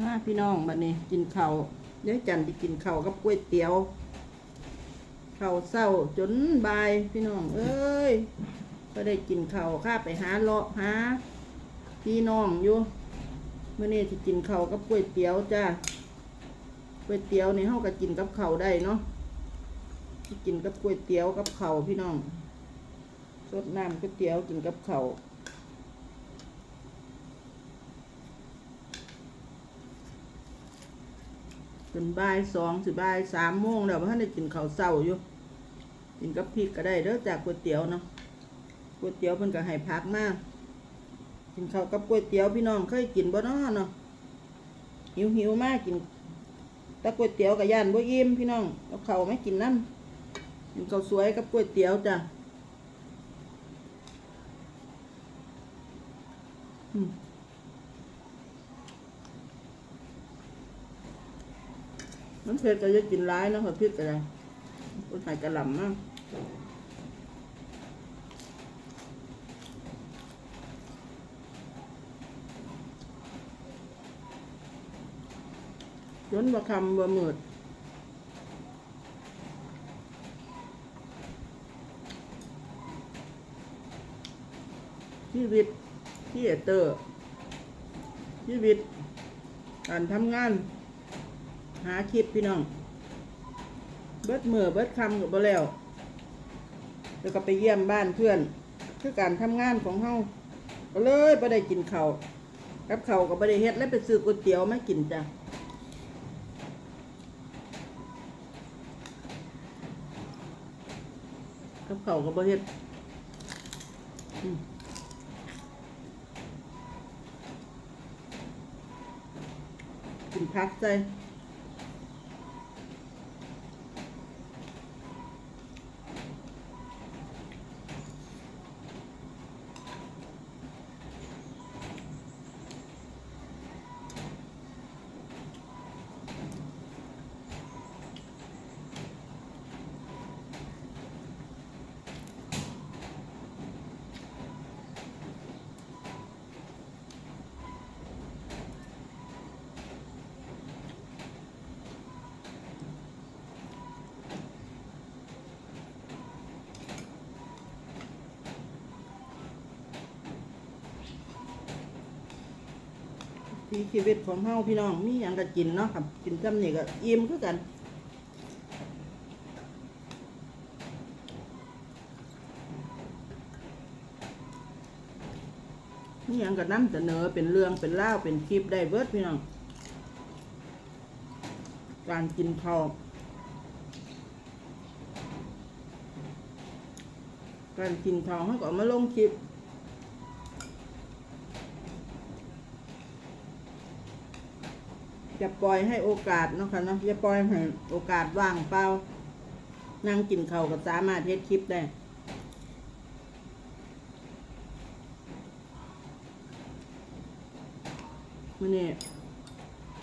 มาพี่น้องบัดนี้กินข้าวเดี๋ยวจันจะกินข้าวกับก๋วยเตี๋ยวข้าวเศร้าจนบ่ายพี่น้อง เอ้ยก็ได้กินข้าวข้าไปหาเลาะหาพี่น้องอยู่เมื่อนี้ที่กินข้าวกับก๋วยเตี๋ยวจ้าก๋วยเตี๋ยวในี่เฮาก็กินกับข้าวได้เนาะที่กินกับก๋วยเตี๋ยวกับข้าวพี่น้องสดน้ำก๋วยเตี๋ยวกินกับข้าว เป็นบ่ายสองสิบ่ายสามโมงแล้วพ่านได้กินข้าวเช้าอยู่กินกับพริกก็ได้เด้อจากก๋วยเตี๋ยวเนาะก๋วยเตี๋ยวเพิ่นก็ให้พักมากกินข้าวกับก๋วยเตี๋ยวพี่น้องเคยกินบ่นาะเนาะหิวหิวมากกินแต่ก๋วยเตี๋ยวกับย่านบ่อิ่มพี่น้องเอาข้าวไม่กินนั่นกินข้าวสวยกับก๋วยเตี๋ยวจ้ะอื มมันเผ็ดก็จะกินร้ายเนาะพริกอะไรคนใส่กระหล่ำมากจนบะคำบะหมืดชีวิตที่เอเตอร์ชีวิตการทำงาน หาคลิปพี่น้อง เบิดมือเบิดคำกับบ่แล้วแล้วก็ไปเยี่ยมบ้านเพื่อน คือการทำงานของเฮาก็เลยบ่ได้กินเข้ากับเข้าก็บ่ได้เฮ็ดแล้วไปซื้อก๋วยเตี๋ยวมากินจ้ะกับเข้าก็บ่เฮ็ดกินพักใจ ที่ชีวิตของเฮาพี่น้องมีอย่างก็กินเนาะครับกินจำนี่ก็อิ่มคือกันมีอย่างก็นํเสนอเป็นเรื่องเป็นเล่าเป็นคลิปได้เบิร์ดพี่น้อง การกินข้าวการกินข้าวเขาก็เอามาลงคลิป จะปล่อยให้โอกาสเนาะค่ะเนาะอย่าปล่อยให้โอกาสว่างเปล่านั่งกินเข้าวก็สามารถเฮ็ดคลิปได้มื่อนี้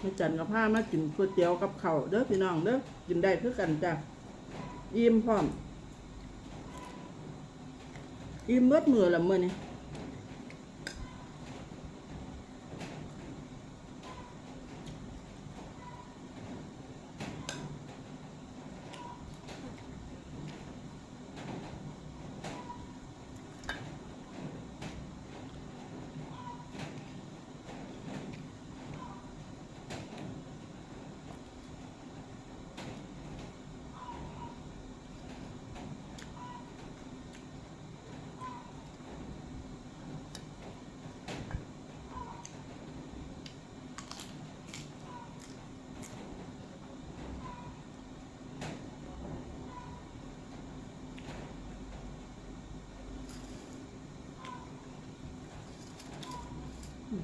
มาจันกับผ้ามากินก๋วยเตี๋ยวกับเข้าเด้อพี่น้องเด้อกินได้คือกันจ้ะอิ่มพร้อมอิ่มเบิดมือละมื้อนี้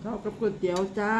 ข้าวกับก๋วยเตี๋ยวจ้า